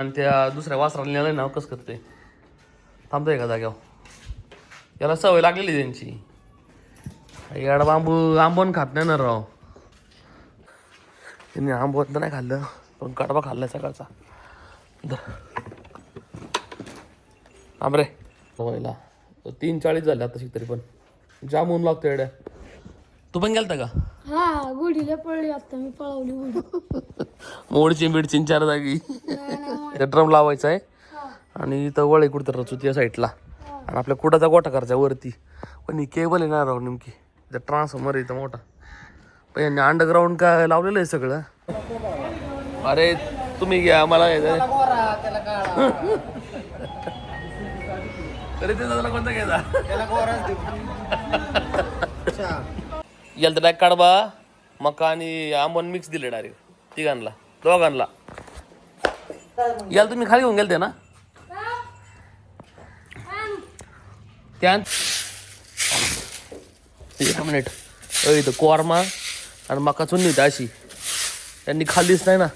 आणि त्या दुसऱ्या वासराला नेलं ना कसं करते थांबतोय का जाग्यावर? याला सवय लागलेली त्यांची. याड बांबू आंबोन खात नाही ना राव. त्यांनी आंबवत तर नाही खाल्लं पण कडबा खाल्लाय सकाळचा. आंबरे तीन चाळीस झाले आता तरी पण. जाम ऊन लागतो येड्या. तू पण गेलता का? हा गुढीला पडली आता मी पळवली गुढी. मोडची बिडची चार जागी. ड्रम लावायचा आहे. आणि इथं वळ कुठं रचू त्या साईडला आणि आपल्या कुडाचा गोठा करायचा वरती. पण ही केबल आहे ना राव नेमकी. ट्रान्सफॉर्मर इथं मोठा. पण यांनी अंडरग्राऊंड काय लावलेलं आहे सगळं? अरे तुम्ही घ्या मला घ्यायचं तरी ते कोणता घ्यायचा? याला तर डायरेक्ट काढबा मका आणि आंबन मिक्स दिले डायरेक्ट तिघांना दोघांना. याला तुम्ही खाली घेऊन गेलते ना? त्या एक मिनिट इथं कोरमा आणि मका चुन्नी होती अशी. त्यांनी खाल्लीच नाही ना.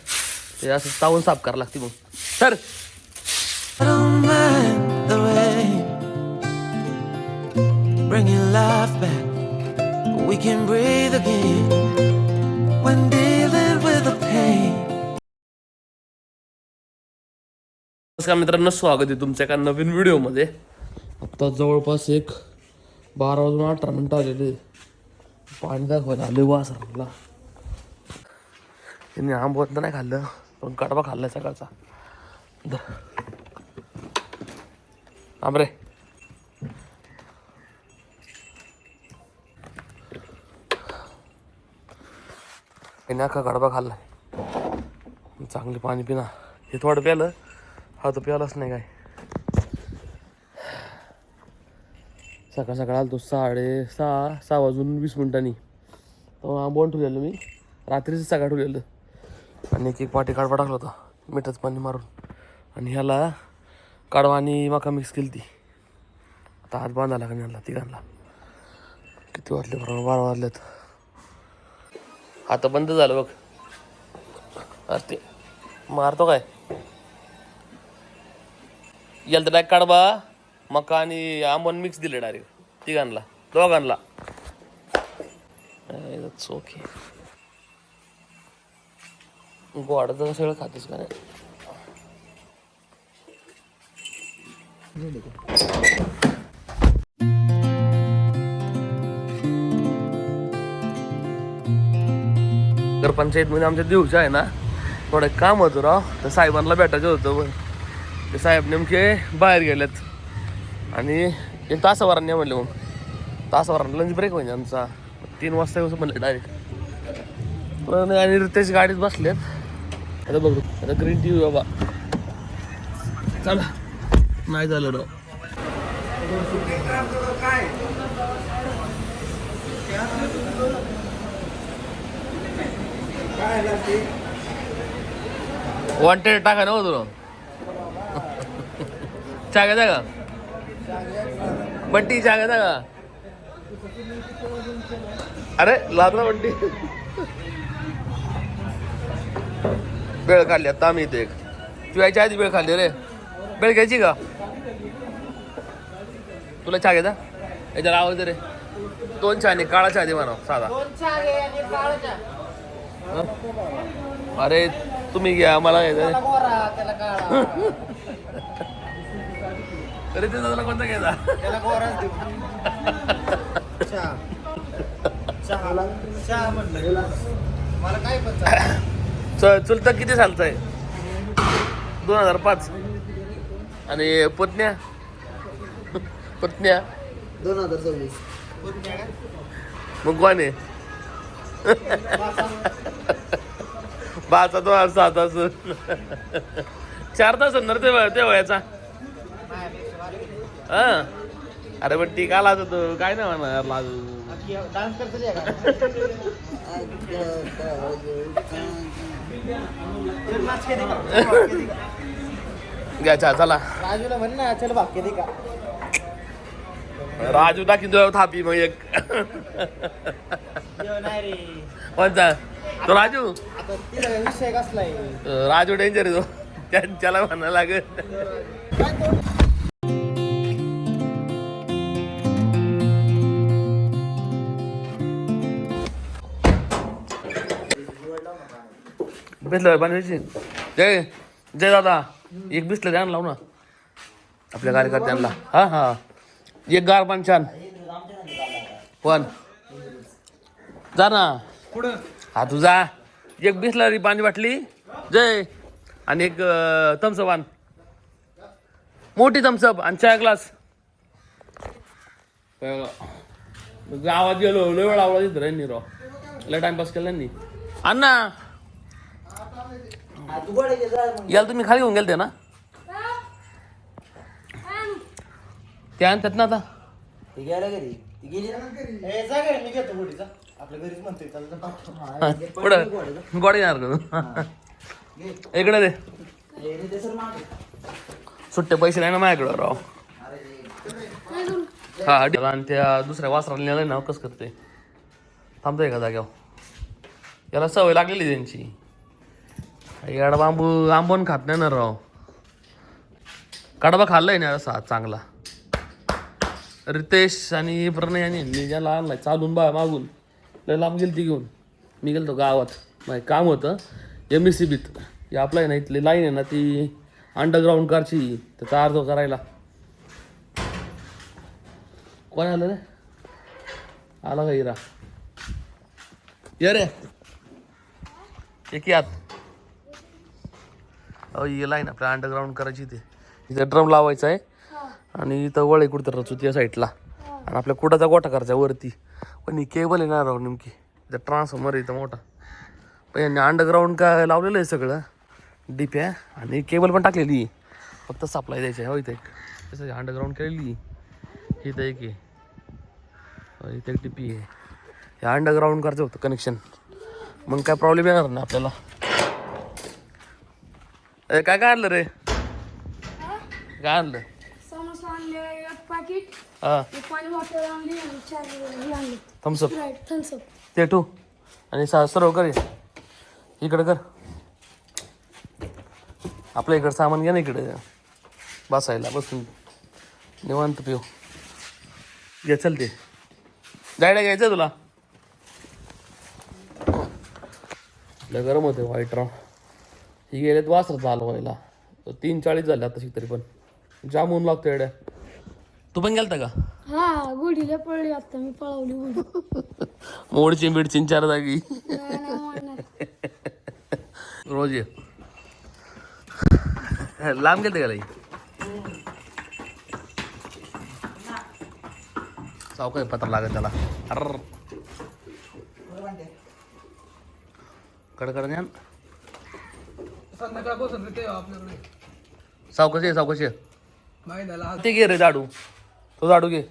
ते असं चावून साफ करावं लागते मग. Sir bringing life back. We can breathe again when dealing with the pain. नमस्कार मित्रांनो स्वागत आहे तुमच्या एका नवीन व्हिडिओमध्ये. आत्ता जवळपास एक बारा वाजून अठरा मिनटं आलेले पाणी दाखवायला आले वासराला त्यांनी आंबवत तर नाही खाल्लं पण कडबा खाल्लाय सकाळचा. आंबरे आणि अख्खा गडबा खाल्लाय चांगलं पाणी पिना. हे थोडं प्यालं. हा तर प्यालाच नाही काय. सकाळ सकाळ आलो तो साडे सहा सहा वाजून वीस मिनिटांनी. तेव्हा आंबवून ठेवलेलं मी. रात्रीच सकाळ ठेवलेलं. आणि एक एक पाटी काढवा टाकला होता. मिठाचं पाणी मारून. आणि ह्याला काढवा आणि मका मिक्स केली ती. आता हात बांधायला का ती तिघांना. किती वाजले बरोबर? बारा वाजल्यात आता बंद झालं बघ. अरे ते मारतो काय? याला तर डायरेक्ट काढबा मका आणि आंबन मिक्स दिले डायरेक्ट तिघांना दोघांना. ओके गोडाचं सगळं खातेस का नाही? नगरपंचायतमध्ये आमच्या दिवसा आहे ना थोडं काम होतं राव. तर साहेबांना भेटायचं होतं पण ते साहेब नेमके बाहेर गेलेत. आणि एक तासावरांनी या म्हणले मग. तासावरांना लंच ब्रेक म्हणजे आमचा. तीन वाजता येऊ म्हणलं डायरेक्ट पण आणि रितेश गाडीत बसलेत. आता बघू. आता ग्रीन टी बाबा. चला. नाही झालं राव. वॉन्टेड टाका ना हो तुला. घेता का बंटी घेता का अरे लागला बंटी. वेळ काढली आता आम्ही इथे एक. तू यायच्या आधी वेळ खाल्ली रे. वेळ घ्यायची का? तुला चहा घेता याच्याला आवाज रे. दोन चहा नाही काळा चहा दे म्हणा साधा? अरे तुम्ही घ्या मला घ्यायचं अरे ते तुला कोणता घ्यायचा? च- चुलता. किती सालचा आहे दोन हजार पाच. आणि पत्न्या? पत्न्या? दोन हजार सव्वीस. मग कोण आहे? बाचा हजार सहा तास चार तास होणार ते ते वयाचा हा. अरे पण ती का लाजत होतो? काय नाही म्हणणार लाजू. घ्या चला. राजूला म्हण ना चल भाग किती का राजू टाकी तुला थापी मग एक. कोणता? तो राजू? विषय कसलाय राजू डेंजर आहे तो. त्यांच्याला म्हणा लागत बिसलं? जय जय दादा. एक बिसलं द्या ना लावू ना आपल्या कार्यकर्त्यांना. हा हा. एक गार पण छान. पण. जा ना. हा तू जा. एक बिसलरी पाणी बाटली जय. आणि एक थम्सअप आण. मोठी थम्सअप आणि चार ग्लास गावात गेलो लय वेळ आवडा तिथं राहिनी राव. लय टाइमपास केला नाही. अण्णा याला तुम्ही खाली घेऊन गेलते ना? ते आणतात ना आता. ती गेला घरी. ती गेली ना? ए जा घरी मी घेतो गोडीचा आपल्या घरीच म्हणतोय. पुढं गोडे येणार का तू? इकडे दे. रे, ते सर मागे. सुट्टे पैसे नाही ना माझ्याकडं राव. हा हा. आणि त्या दुसऱ्या वासराला नेलं ना कसं करते थांबतोय का जाग्यावर? याला सवय लागलेली त्यांची. याडा बांबू आंबून खात नाही ना राव. कडबा खाल्लाय ना असा चांगला. रितेश आणि प्रणय आणि मी ज्याला आणलाय. चालून बा मागून. लय लांब गेली ती घेऊन. मी गेलो गावात. माझं काम होतं. एम एस सी बीत. हे आपलं आहे ना इथली लाईन आहे ना ती अंडरग्राऊंड कारची. त्याचा अर्ज करायला कोण आलं रे? आला का हिरा? ये रे. एक यात अहो ही लाईन आपल्या अंडरग्राऊंड करायची ते इथे ड्रम लावायचा आहे. आणि इथं वळे कुठं रचू त्या साईडला. आणि आपल्या कुडाचा गोठा करायचा वरती. पण ही केबल आहे ना राव नेमकी. इथं ट्रान्सफॉर्मर आहे इथं मोठा. पण यांनी अंडरग्राऊंड काय लावलेलं आहे सगळं? डिप्या आणि केबल पण टाकलेली आहे. फक्त सप्लाय द्यायची आहे. हो इथं एक. तसं अंडरग्राऊंड केलेली आहे. इथं एक आहे. हो, इथं एक टिपी आहे. हे अंडरग्राऊंड करायचं होतं कनेक्शन मग काय प्रॉब्लेम येणार ना आपल्याला. काय काय आणलं रे? काय आणलं समोसा आणले एक पाकिट हा. एक पाणी बॉटल आणली आणि चार हे आणले. Thums Up Sprite Thums Up ते टू आणि सा सर्व कर हे. इकडं कर. आपल्या इकडं सामान घ्या ना इकडे. बसायला बसून. निवांत पिऊ. घे चल ते. जायला घ्यायचं तुला? लय गरम होते व्हाईट राव. ही गेलेत वासर चालू व्हायला तीन चाळीस झाले आता तरी पण. जाम ऊन लागतो एड्या तू पण गेलता का? हा गुढीला पडली आता मी पळवली मोडची बिडची चार जागी. नाही, नाही म्हणणार. रोज ये. लांब गेलते का लाई? चौकाय पत्र लागत त्याला. अर. कडकड ज्ञान सावकाश ये सावकाश ये. ते घे रे झाडू तो झाडू घे.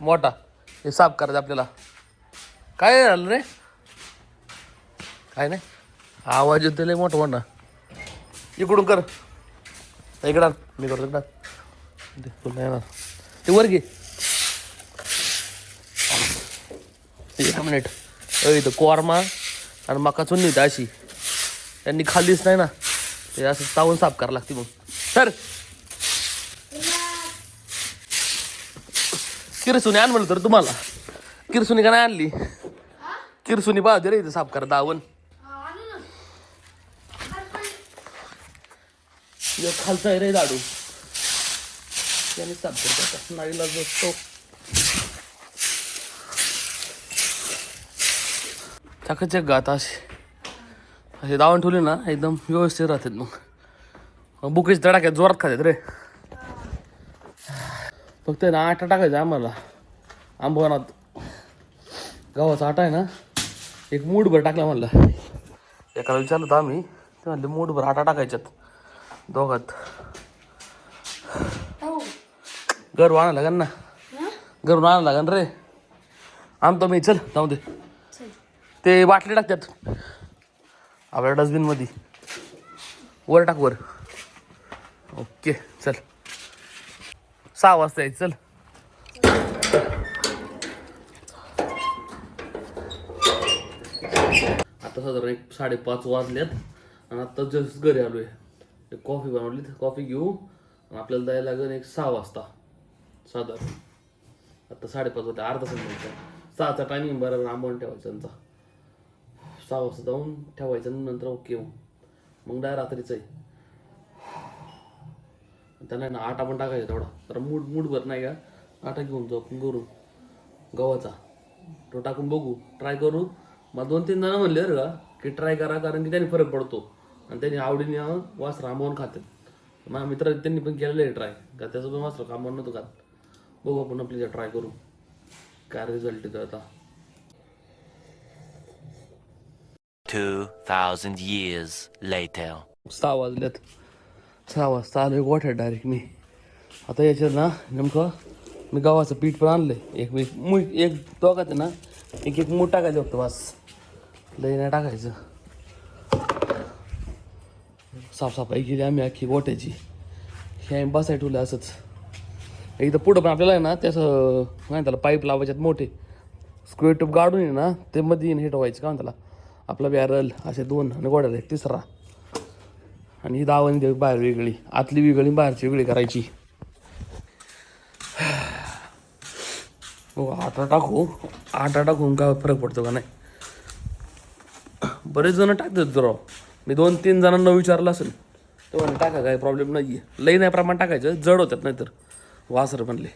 मोठा. हे साफ करायचं आपल्याला. काय झालं रे? काय नाही. आवाज येतो लय मोठा मोठा. इकडून कर. इकडं मी करतो इकडं तुला नाही येणार. ते वर घे. एक मिनिट. इथं कोरमा आणि मका चुन्नी होती अशी. त्यांनी खाल्लीच नाही ना. ते असं चावून साफ करावं लागते मग. सर! किरसुनी आण म्हणलं तर तुम्हाला. किरसुनी का नाही आणली? किरसुनी पाहते रे इथं साफ करा दावण खालचा आहे रे झाडू. त्याने साफ करतात नाईला असतो चकाचक गात असे. असे दावण ठेवले ना एकदम व्यवस्थित राहतात मग. बुकेच तडाख्यात जोरात खातात रे. फक्त ना आटा टाकायचा आम्हाला. आंबवनात. गव्हाचा आटा आहे ना एक मूठभर टाकला म्हणला. एकाला विचारलं होतं आम्ही ते म्हणले मूठभर आटा टाकायच्यात दोघात. हो आणायला लागन ना. हा? घरून आणायला लागन रे. आमतो मी चल जाऊ दे. ते बाटली टाकतात. आपल्या डस्टबिनमध्ये. वर टाक वर. ओके चल. सहा वाजता यायचं चल. आता साधारण एक साडेपाच वाजल्यात आणि आता जस्ट घरी आलोय. एक कॉफी बनवली कॉफी घेऊ आणि आपल्याला जायला लागेल एक सहा वाजता. साधारण. आता साडेपाच वाजता अर्धा तास सहाचा टायमिंग बरोबर आंबवून ठेवायचा त्यांचा सहा वाजता जाऊन ठेवायचं आणि नंतर ओके मग डाय रात्रीचं आहे. त्यांना ना आटा पण टाकायचा तेवढा. तर मूड मूडभर नाही का? आटा घेऊन जाऊ आपण करू गव्हाचा. तो टाकून बघू. ट्राय करू. मग दोन तीन जण म्हणले बरं का की ट्राय करा कारण की त्याने फरक पडतो. आणि त्यांनी आवडीने वास रामवून खातात माझ्या मित्र त्यांनी पण केलेलं आहे ट्राय का त्याचं पण वास कामवून नव्हतं खात. बघू आपण आपली ट्राय करू. काय रिझल्ट येतो आता. 2,000 years later. सहा वाजल्यात सहा वाजता आलो एक गोठ्या डायरेक्ट मी. आता याच्यात ना नेमकं मी गव्हाचं पीठ पण आणलंय. एक मी मु एक दोघात ना एक एक मूठ टाकायचं फक्त वास लई नाही टाकायचं. साफसफाई केली आम्ही अख्खी गोट्याची हे आम्ही बसाय ठेवलं असंच. एकदा पुढं पण आपल्याला आहे ना त्याचं काय त्याला पाईप लावायच्यात मोठे. स्क्वेअर ट्यूब गाडून आहे ना ते मध्ये हे ठेवायचं का त्याला. आपला बॅरल असे दोन आणि गोड्याला एक तिसरा. आणि ही दावणी देऊ बाहेर वेगळी. आतली वेगळी बाहेरची वेगळी करायची. हो आटा टाकू. आटा टाकून काय फरक पडतो का नाही? बरेच जण टाकतात जरा. मी दोन तीन जणांना विचारलं असेल तेव्हा टाका काय प्रॉब्लेम नाही आहे लई नाही प्रमाण टाकायचं जड होतात नाहीतर. वासर बनले.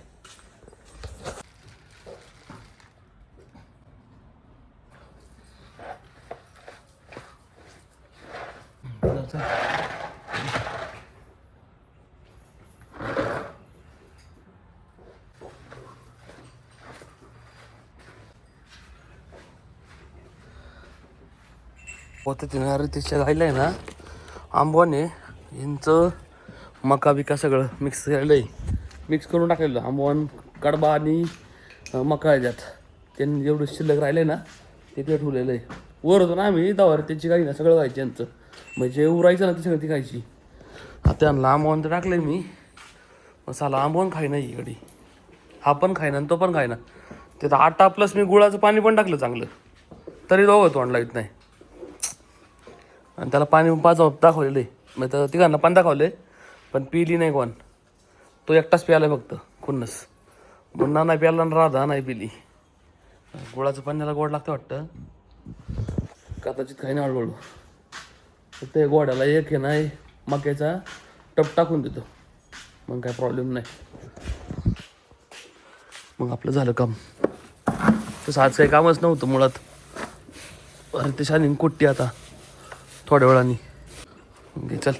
पद्धतीनं ते रितेशच्या गायला आहे ना आंबवाने यांचं मका बिका सगळं मिक्स केलेलं आहे मिक्स करून टाकलेलं आंबवान कडबा आणि मका याच्यात त्यांनी जेवढं शिल्लक राहिलं आहे ना ते ते ठेवलेलं आहे. वर होतो ना आम्ही त्यावर त्याची गाई ना सगळं खायची यांचं. म्हणजे उरायचं ना ते सगळं ती खायची. आता त्यांना आंबवान तर टाकलं मी. मसाला आंबवून खाई नाही इकडे. हा पण खायना आणि तो पण खायना त्यात आटा प्लस मी गुळाचं पाणी पण टाकलं चांगलं. तरी दोघं तोंडला येत नाही. आणि त्याला पाणी पाच दाखवलेलं आहे. मग तर तिघांना पाणी दाखवले पण पिली नाही कोण. तो एकटाच प्यायला फक्त खुन्नस. मुन्ना नाही प्याला आणि राधा नाही पिली. गुळाचं पाण्याला गोड लागतं वाटतं. कदाचित काही नाही हळूहळू. ते गोड्याला एक आहे नाही मक्याचा टप टाकून देतो. मग काय प्रॉब्लेम नाही. मग आपलं झालं काम. तसं आज काही कामच नव्हतं मुळात. अरे ते शालीन कुट्टी आता. थोड्या वेळाने. चल.